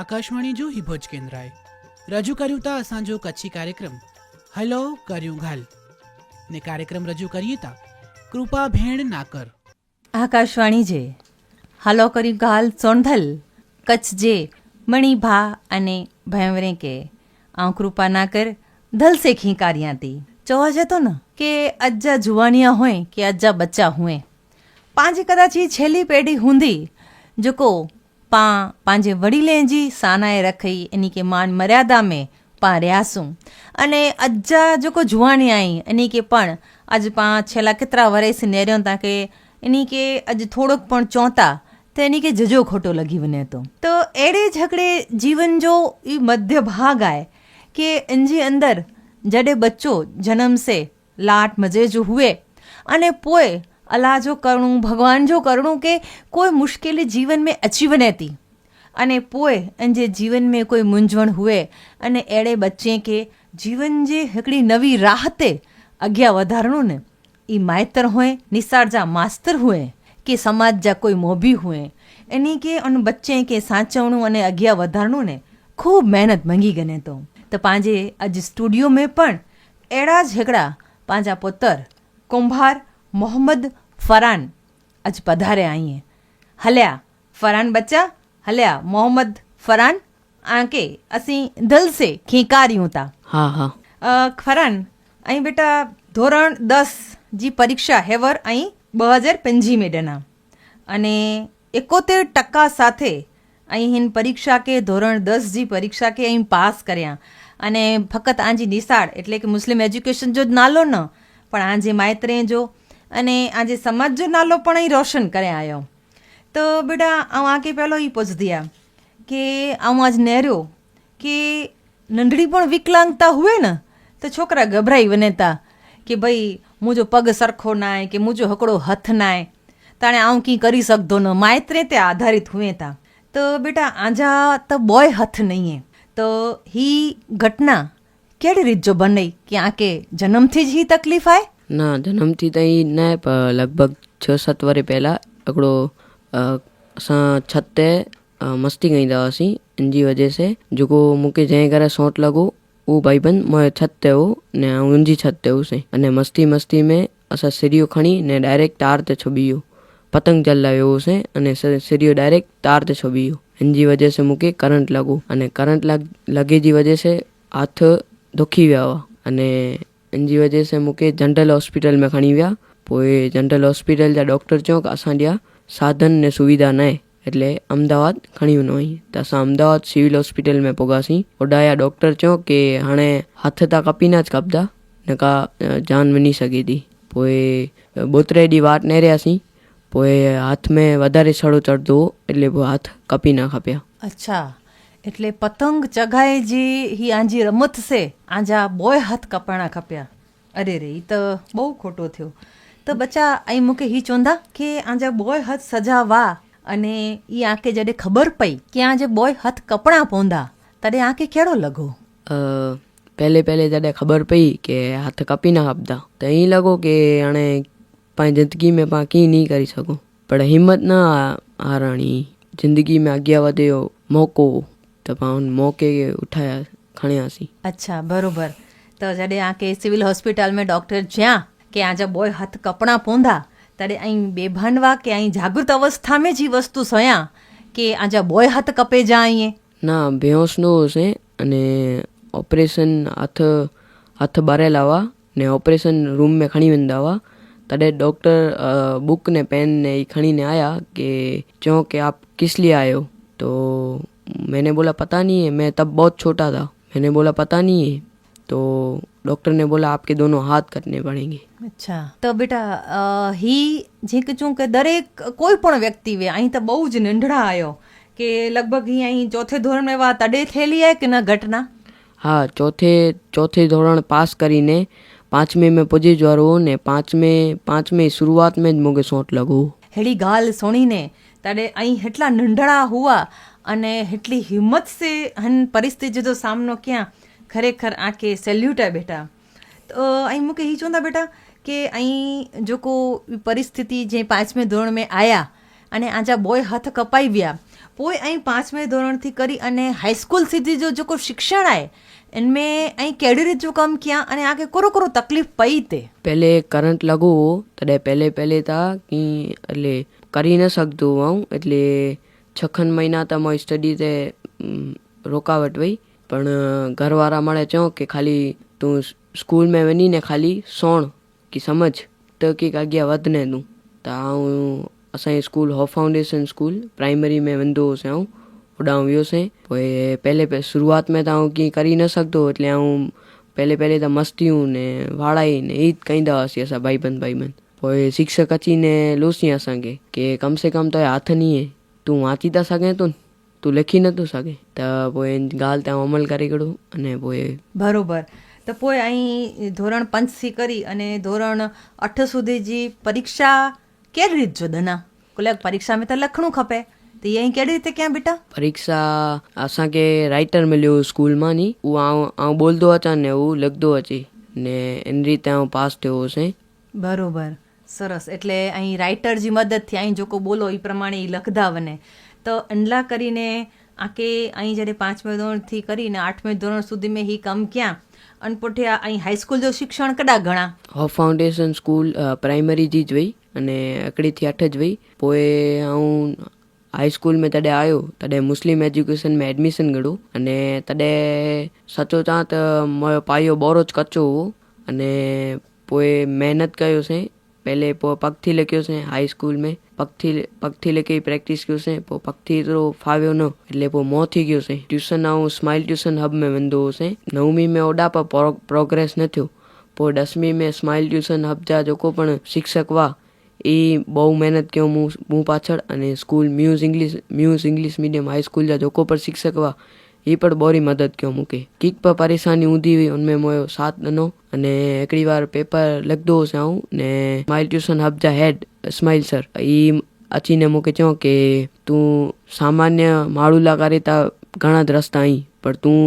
આકાશવાણી જો હિભોજ કેન્દ્રાએ રજૂ કર્યું તા અસાંજો કચ્છી કાર્યક્રમ. હલો કર્યું ઘાલ. ને કાર્યક્રમ રજૂ કરીએ તા. કૃપાભેણ નાકર આકાશવાણી જે. હાલો કરી ગાલ સોંધલ કચ્છ જે. મણી ભા અને ભયંવરે કે. આ કૃપા નાકર ધલ સે ખીંકાર્યાતી જોવા જતો ને? કે અજ્જા જુવાનિયા હોય કે અજ્જા બચ્ચા હોય પાંજે કદાચ એ છેલ્લી પેઢી હુંધી જોકો પા પાંજે વડીલે જી સાનાએ રખી એની કે માન મર્યાદા મેં. પાર્યાસું અને અજ્જા જોકો જુવાની આઈ, એની કે પણ, આજ પા છેલ્લા કેટલા વર્ષ નેર્યો તા કે એની કે આજ થોડોક પણ ચોંતા, તો એની કે જજો ખોટો લગી વને તો. તો એડે ઝઘડે જીવન જો એ મધ્ય ભાગ આય, કે એનજી અંદર જડે બચ્ચો જન્મશે, લાટ મજે જો હુએ. અને પોય અલા જો કરુણું, ભગવાન જો કરુણું કે કોઈ મુશ્કેલી જીવન મેં અચીવ નહતી. અને પોए अंजे जीवन में कोई મૂંઝવણ હુએ અને એડે બચ્ચે કે જીવન જે હિકડી નવી રાહતે અગ્યા વધારણું ને એ માયતર હોય નિસાર જા માસ્તર હોય કે સમાજ જા કોઈ મોભી હોય એની કે અને બચ્ચે કે સાચવણું અને અગ્યા વધારણું ને ખૂબ મહેનત મંગી ગને તો. તો પાંજે આજ સ્ટુડિયો મેં પણ એડા જ હેકડા પાંજા પોતર, કુંભાર, મોહમ્મદ ફરાન આજ પધારે આઈએ. હલ્યા, ફરાન બચ્ચા હલ્યા મોહમ્મદ ફરાન આંકે અસી દિલ સે ખીંકાર્યું તા હા. હા ફરાન અહીં બેટા ધોરણ દસ જી પરીક્ષા હેવર અહીં બ હજાર પંજી મેડના. અને એકોતેર ટકા સાથે અહીં હિન પરીક્ષા કે ધોરણ દસ જી પરીક્ષા કે અહીં પાસ કર્યા. અને ફક્ત આંજી નિશાળ એટલે કે મુસ્લિમ એજ્યુકેશન જો નાલો ન પણ આજે માયત્રે જો અને આજે સમાજ જો નાલો પણ અહીં રોશન કર્યા આવ્યો તો બેટા, આમ આ કે પહેલો એ પૂછ દિયા કે આમ આજ નેર્યો કે નંઢડી પણ વિકલાંગતા હોય ને, તો છોકરા ગભરાઈ વનેતા કે ભાઈ મુજો પગ સરખો નાય કે મુજો હકડો હથ નાય, તાણે આવું કંઈ કરી શકતો ન, માયત્રે તે આધારિત હુંતા તો. બેટા, આજા તો બોય હથ નહીં તો હી ઘટના કેડી રીત જો બની કે આકે જન્મથી જ હી તકલીફ આય? ના, જન્મથી તો નહીં ના લગભગ છ સાત વર્ષ પહેલાં અકડો असां छत ते अ, मस्ती कईंदा हुआसीं इन जी वजह से जेको मूंखे जंहिं करे सोट लॻो उहो भाईबंद मुंहिंजे छत ते हो ने आउं उनजी छत ते हुउसीं अने मस्ती मस्ती में असां सिरियो खणी ने डायरेक्ट तार ते छुबी वियो पतंग जलाए वियो हुओसीं अने स- सिरियो डायरेक्ट तार ते छुबी वियो हिन जी वजह से मूंखे करंट लॻो अने करंट लॻ लॻे जी वजह से हथ दुखी विया हुआ अने इन जी वजह से मूंखे जनरल हॉस्पिटल में खणी विया पोइ जनरल हॉस्पिटल जा डॉक्टर चयो કે असां ॾिया साधन ने सुविधा न है એટલે અમદાવાદ ખણ્યું નહીં તસા અમદાવાદ સિવિલ હોસ્પિટલ મેં પોગાસી. ઓડાયા ડૉક્ટર ચો કે હણે હાથ તા કપીના જ કાપતા? ને કા જાન બની શકી હતી પોએ બોતરેડી વાટ ને રહ્યા પોએ હાથ મેં વધારે સડો ચડતો એટલે હાથ કપી ના કાપ્યા. અચ્છા. એટલે પતંગ ચગાય જી હી આંજી રમત છે આંજા બોય હાથ કપાણા કપ્યા. અરે રે એ તો બહુ ખોટો થયો. તો બચ્ચા અહીં મૂકે હી ચોંધા કે આજા બોય હથ સજાવા અને એ આંકે જડે ખબર પઈ કે આજે બોય હથ કપડાં પોંધા તડે આંકે કેળો લગો? પહેલે પહેલે જડે ખબર પઈ કે હાથ કપી ના આપતા તો અહીં લગો કે આણે પાંચ જિંદગી મેં પા કી નહીં કરી શકું. પણ હિંમત ના હારાણી જિંદગી મેં આગળ વધ્યો મોકો તો પાઉન મોકે ઉઠાયા ખણ્યાસી અચ્છા બરોબર. તો જડે આંકે સિવિલ હોસ્પિટલ મેં ડૉક્ટર જ્યાં કે આ જબ બોય હાથ કપડાં પોંધા ત્યારે અહીં બેભાનવા કે અહીં જાગૃત અવસ્થામાં જ વસ્તુ સયા, કે આ જબ બોય હાથ કપે જા અહીં ના બેહોશનો છે અને ઓપરેશન હાથ હાથ બારે લાવવા ને ઓપરેશન રૂમ મેં ખણી વેંદાવા. તॾहिं डॉक्टर बुक ने पेन ने ये खड़ी ने आया कि चो कि आप किस लिए आए हो तो मैंने बोला पता नहीं है मैं तब बहुत छोटा था मैंने बोला पता नहीं है तो डॉक्टर ने बोला आपके दोनों हाथ कटने पड़ेंगे અચ્છા તો બેટા અ, હી જે કે છું કે દરેક કોઈ પણ વ્યક્તિ વે અહીં તો બહુ જ નંઢડા આવ્યો કે લગભગ હી અહીં ચોથે ધોરણ में વા તડે થયેલી હે કે ન ઘટના હા ચોથે ચોથે ધોરણ પાસ કરીને पांचवें में पुॼे वारो हो ने पांचवें पांचवें शुरुआत में જ मूंखे सोट लॻो हेड़ी ॻाल्हि सुणीने तॾहिं ऐं हेटला नंढड़ा हुआ अने हेटली हिम्मत से हन परिस्थिति जो सामनो कयां ખરેખર આંખે સેલ્યુટ આ બેટા. તો અહીં મૂકે એ ચોંતા બેટા, કે અહીં જો કોઈ પરિસ્થિતિ જે પાંચમે ધોરણ મેં આયા અને આજા બોય હાથ કપાઈ ગયા પોય અહીં પાંચમે ધોરણથી કરી અને હાઈસ્કૂલ સુધી જો જો કોઈ શિક્ષણ આવે એનમે અહીં કેડી રીત જો કમ ક્યાં અને આગે કોરો કોરો તકલીફ પઈ તે. પહેલે કરંટ લગો, તડે પહેલે પહેલે તા કે, એટલે કરી ન શકતું હું, એટલે છખન મહિના તમારી સ્ટડી તે રોકાવટ હોય પણ ઘरवारा मणे चयो कि खाली तूं स्कूल में वञी ने खाली सोण की समझ त की अॻियां वधने तूं त आऊं असांजी school hope foundation school primary में वेंदो हुउसि आऊं होॾां वियोसीं पोइ पहले पे शुरूआत में त आऊं कीअं करी न सघंदो એટલે आऊं पहले पहले त मस्तियूं ने वाड़ाई ने ईद कंदा हुआसीं असां भाईबंद भाईबंद पोइ शिक्षक अची ने लोसी असांखे की कम से कम त हथ नी तूं वाची था सघे थो તું લખી નહોતું શકે. તો પોએ ગાલ ત્યાં અમલ કરી કરું અને પોએ બરોબર. તો પોએ અહીં ધોરણ પંચથી કરી અને ધોરણ અઠ સુધી જે પરીક્ષા કેવી રીત જો દના? કોલેક પરીક્ષા મેં તો લખણું ખપે. તો યહીં કેડી રીતે ક્યાં બેટા? પરીક્ષા આસા કે રાઇટર મળ્યો સ્કૂલમાં ની. હું આવું બોલતો હતા ને હું લખતો હતી. ને એની રીતે હું પાસ થયો છે. બરોબર. સરસ. એટલે અહીં રાઇટર જે મદદથી અહીં જો કોઈ બોલો એ પ્રમાણે એ લખતા બને તો અંડલા કરીને આકે અહીં જ્યારે પાંચમે ધોરણથી કરીને આઠમે ધોરણ સુધી મેં હી કમ ક્યાં? અને પોઠે અહીં હાઈસ્કૂલ જો શિક્ષણ કડા ઘણા હો ફાઉન્ડેશન સ્કૂલ પ્રાઇમરી જી જોઈ અને અકડીથી આઠ જ વઈ. પોએ હું હાઈસ્કૂલ મેં તડે આવ્યો તડે મુસ્લિમ એજ્યુકેશન મેં એડમિશન ગળ્યું અને તડે સચો ચાંત પાયો બોરો જ કચ્ચો અને પોએ મહેનત કર્યો છે. पहले पोइ पखथी लिखियोसीं हाई स्कूल में पखथी पखथी लिखी प्रैक्टिस कयोसीं पोइ पखथी एतिरो फावियो न એટલે पोइ मोह थी गयोसीं ट्यूशन ऐं स्माइल ट्यूशन हब में वेंदो हुओसीं नवमी में होॾा पर प्रोग्रेस न थियो पोइ ॾसमी में स्माइल ट्यूशन हब जा जेको पिणु शिक्षक हुआ એ બહુ મહેનત કयो मूं मूं પાછળ અને સ્કૂલ મ્યુઝ ઇંગ્લિશ મ્યુઝ ઇંગ્લિશ મીડિયમ હાઈ સ્કૂલ जा जेको પણ શિક્ષક हुआ એ પણ બોરી મદદ ક્यों મૂકી. કિક પર પરેશાની ઊંધી हुई उनमें मोयो साथ ॾिनो અને हिकिड़ी बार पेपर लिखंदो हुउसि आऊं ने माई ट्यूशन हब जा हेड इस्माइल सर ई अची मूंखे चयो की तूं सामान्य माण्हू लाइ करे त ઘણા જ રસ્તા અહીં, પણ તું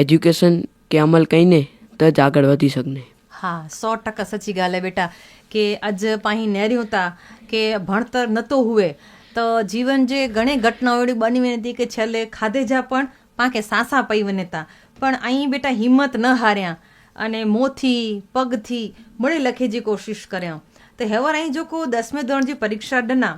એજ્યુકેશન કે અમલ કહીને તો જ આગળ વધી શકને. હા, સો ટકા સચી ગાલે બેટા, કે આજ પાહી નેર્યું હતા કે ભણતર નહોતું હુએ, તો જીવન જે ઘણી ઘટનાઓ એવી બની હતી કે છેલ્લે ખાધેજા પણ પાંખે સાસા પૈવનેતા પણ અહીં બેટા હિંમત ન હાર્યા અને મોંથી, પગથી મળે લખે જે કોશિશ કર્યા. તો હેવર અહીં જો કો દસમે ધોરણની પરીક્ષા ડના,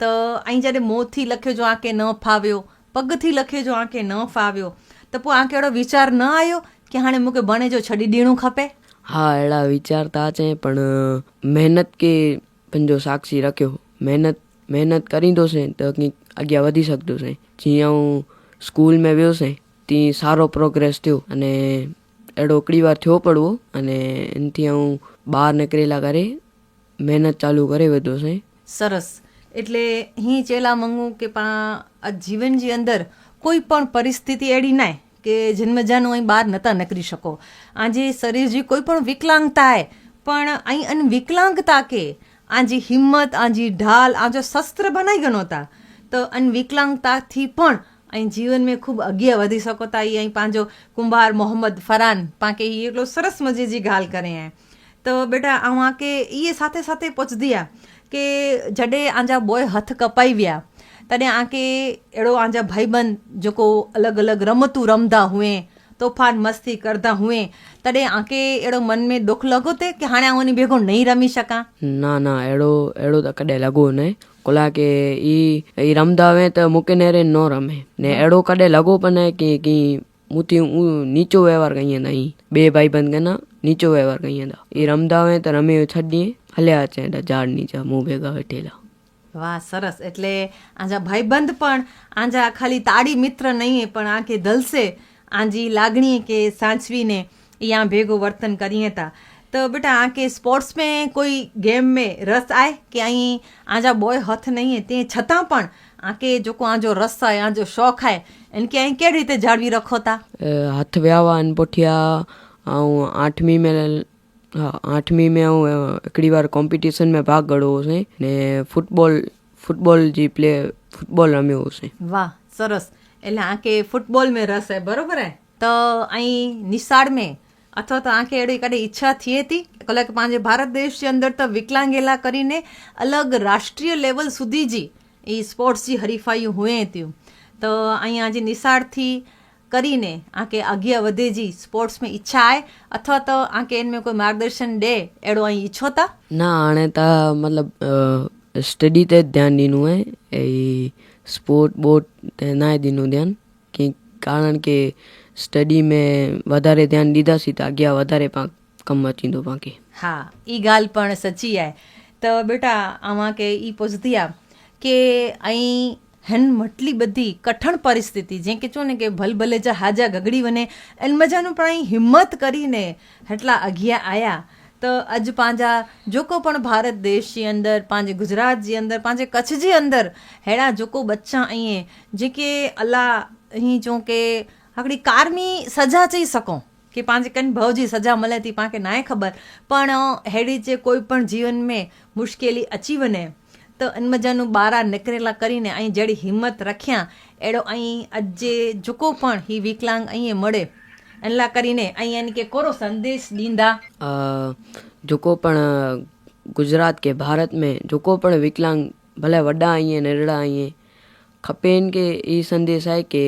તો અહીં જ્યારે મોંથી લખ્યો જો આંકે ન ફાવ્યો, પગથી લખ્યો જો આંકે ન ફાવ્યો, તો પોઈ આંકે એડો વિચાર ન આવ્યો કે હાણે મૂકે બને જો છડી દીણું ખપે? હા, એડા વિચાર તા છે, પણ મહેનત કે પંજો સાક્ષી રાખ્યો. મહેનત મહેનત કરી દો છે, તો કંઈક આગળ વધી શકતો છે. જ્યાં હું સ્કૂલ મેં વિયો છે ત્યાં સારો પ્રોગ્રેસ થયો. અને એડો વાર થયો પડવો, અને એનાથી હું બહાર નીકળેલા કરે મહેનત ચાલુ કરે વધુ છે. સરસ. એટલે હી ચેલા મંગું કે પા જીવનજી અંદર કોઈ પણ પરિસ્થિતિ એડી નાય કે જન્મજાનું અહીં બહાર નતા નકરી શકો. આજે શરીરજી કોઈ પણ વિકલાંગતા હે પણ અહીં અન વિકલાંગતા કે આજી હિંમત આજી ઢાલ આજો શસ્ત્ર બનાવી ગણોતા તો અન વિકલાંગતાથી પણ ऐं जीवन में ख़ूब अॻियां वधी सघो था इहे ऐं पंहिंजो कुंभार मोहम्मद फरहान पाण खे हीअ हिकिड़ो सरस मज़े जी ॻाल्हि करे आहे त बेटा अव्हां खे इहे साथे साथे पुछंदी आहे की जॾहिं आंजा बॉय हथ कपाई विया तॾहिं आंखे अहिड़ो आंजा भाईबंद जेको अलॻि अलॻि रमतूं रमंदा हुअं તોફાન मस्ती કરતા हुए तॾहिं આંકે अहिड़ो मन में दुख लॻो थिए की हाणे आउं हुन भेगो नही रमी सघां न न अहिड़ो अहिड़ो त कॾहिं लॻो न कोला के ई ई रमदा हुए त मूंखे नेरे न रमे ने अहिड़ो कॾहिं लॻो पर न की की मूंती नीचो व्यवहार कई वेंदा ई ॿिए भाई बंदि कंदा नीचो व्यवहार कई वेंदा ई रमदा हुए त रमे छॾीं हलिया अचे हेॾा झाड़ नीचा मूं भेगा वेठेला વાહ સરસ એટલે આજા ભાઈબંધ પણ આજા ખાલી તાળી મિત્ર નહીં પણ આંખે દલસે આંજી લાગણી કે સાચવીને યા ભેગો વર્તન કરીએ હતા તો બેટા આ કે સ્પોર્ટ્સ મેં કોઈ ગેમ મેં રસ આય? કે અહીં આજા બોય હથ નહીં તે છતાં પણ આ કે જો કો આજો રસ આય આજો શોખ આય એને કે અહીં કેવી રીતે જાળવી રખો તા? હાથ વ્યાવા અને પોઠિયા હું આઠમી મેં હા આઠમી મેં હું એકડી વાર કોમ્પિટિશનમાં ભાગ ગળ્યો છે ને ફૂટબોલ ફૂટબોલ જે પ્લે ફૂટબોલ રમ્યો છે. વાહ સરસ. એટલે આંખે ફૂટબોલ મેં રસ હે, બરોબર હે? તો અહીં નિશાળ મેં, અથવા તો આંખે એડી કાઢી ઈચ્છા થઈ હતી. કલાક પાંજે ભારત દેશ જે અંદર તો વિકલાંગેલા કરીને અલગ રાષ્ટ્રીય લેવલ સુધી જી એ સ્પોર્ટ્સ જી હરીફાયું હોય ત્યું. તો અહીંયા જે નિશાળથી કરીને આંકે આગિયા વધે જી સ્પોર્ટ્સમાં ઈચ્છા આવે અથવા તો આંકે એને કોઈ માર્ગદર્શન દે, એડો અહીં ઈચ્છો તા ના, આણે તા મતલબ સ્ટડી તે ધ્યાન દીનું હે, એ સ્પોર્ટ બોટ ના દીનું ધ્યાન. કે કારણ કે સ્ટડી મેં વધારે ધ્યાન દીધા સી તો અગિયાર વધારે કમ અચીંદો બાકી. હા એ ગાલ પણ સચી આય. તો બેટા, આમાં કે એ પૂછતી આ કે અહીં હેન મટલી બધી કઠણ પરિસ્થિતિ જે કે છો ને કે ભલ ભલે જા હાજા ગગડી વને એન મજાનું પણ અહીં હિંમત કરીને એટલા અગિયા આયા. તો અજ પાંજા જોકો પણ ભારત દેશ જે અંદર, પાંજે ગુજરાત જે અંદર, પાંજे કચ્छ जे અંદર હેડા જોકો બચ્ચા અહીં जेके अला અહીં જો કે હકડી કારમી સજા ચઈ સકો કે પાંજે કન ભવજી સજા મળે તી પાંકે નાય ખબર. પણ હેડી જે કોઈ પણ જીવન મેં મુશ્કેલી અચી વને તો અનમજાનું બારા નીકળેલા કરીને અહીં જેડી હિંમત રખ્યા, એડો અહીં અજે જોકો પણ હી વિકલાંગ અહીં મળે. એટલા કરીને અહીંયાની કે કોરો સંદેશ દીંદા. જોકો પણ ગુજરાत के भारत में जेको पिणु विकलांग भले वॾा आहिनि निरड़ा आहिनि खपेनि की हीउ संदेश आहे की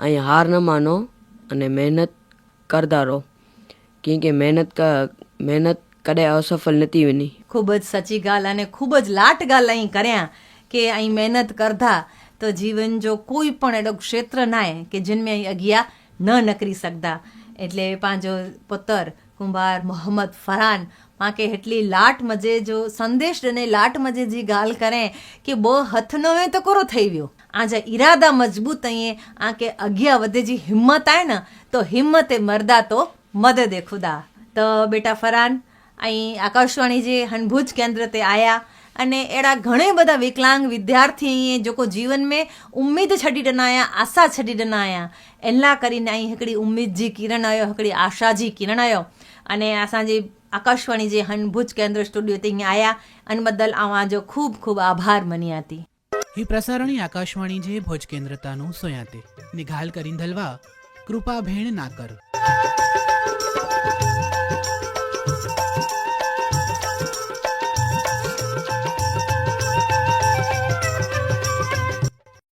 ऐं हार न मानो अने महिनत करदा रहो कीअं की महिनत का महिनत कॾहिं असफल न थी वञे ખૂબ જ સાચી ગાલ અને ખૂબ જ લાટ ગાલ અહીં કર્યા કે અહીં મહેનત કરધા તો જીવન જો કોઈ પણ એડો ક્ષેત્ર ના કે જિનમે અહીં અગિયા ન નકરી શકતા. એટલે પાંજો પુત્ર કુંભાર, મોહમ્મદ, ફરાન માકે એટલી લાટ મજે જો સંદેશ અને લાટ મજે જી ગાલ કરે કે બહુ હથનો એ તો કોરો થઈ ગયો. આ જે ઈરાદા મજબૂત અહીં આ કે અગિયા વધે જી હિંમત આય ને, તો હિંમતે મરદા તો મદદે ખુદા. તો બેટા ફરાન, અહીં આકાશવાણી જે હનભુજ કેન્દ્ર તે આયા અને એડા ઘણે બધા વિકલાંગ વિદ્યાર્થી જોકો જીવન में उम्मीद छॾी ॾिना आहियां आशा छॾी ॾिना आहियां इन लाइ કરીને અહીં हिकिड़ी उम्मीद जी किरण आयो हिकिड़ी आशा जी किरण आयो અને असांजे આકાશવાણી જે હનભુજ કેન્દ્ર સ્ટુડિયો ત્યાં આયા અને બદલ આવાજો ખૂબ ખૂબ આભાર મની હતી ही प्रसारणी आकाशवाणी जे भोज केंद्रतानु सोयाते निघाल करीन धलवा कृपा भेण नाकर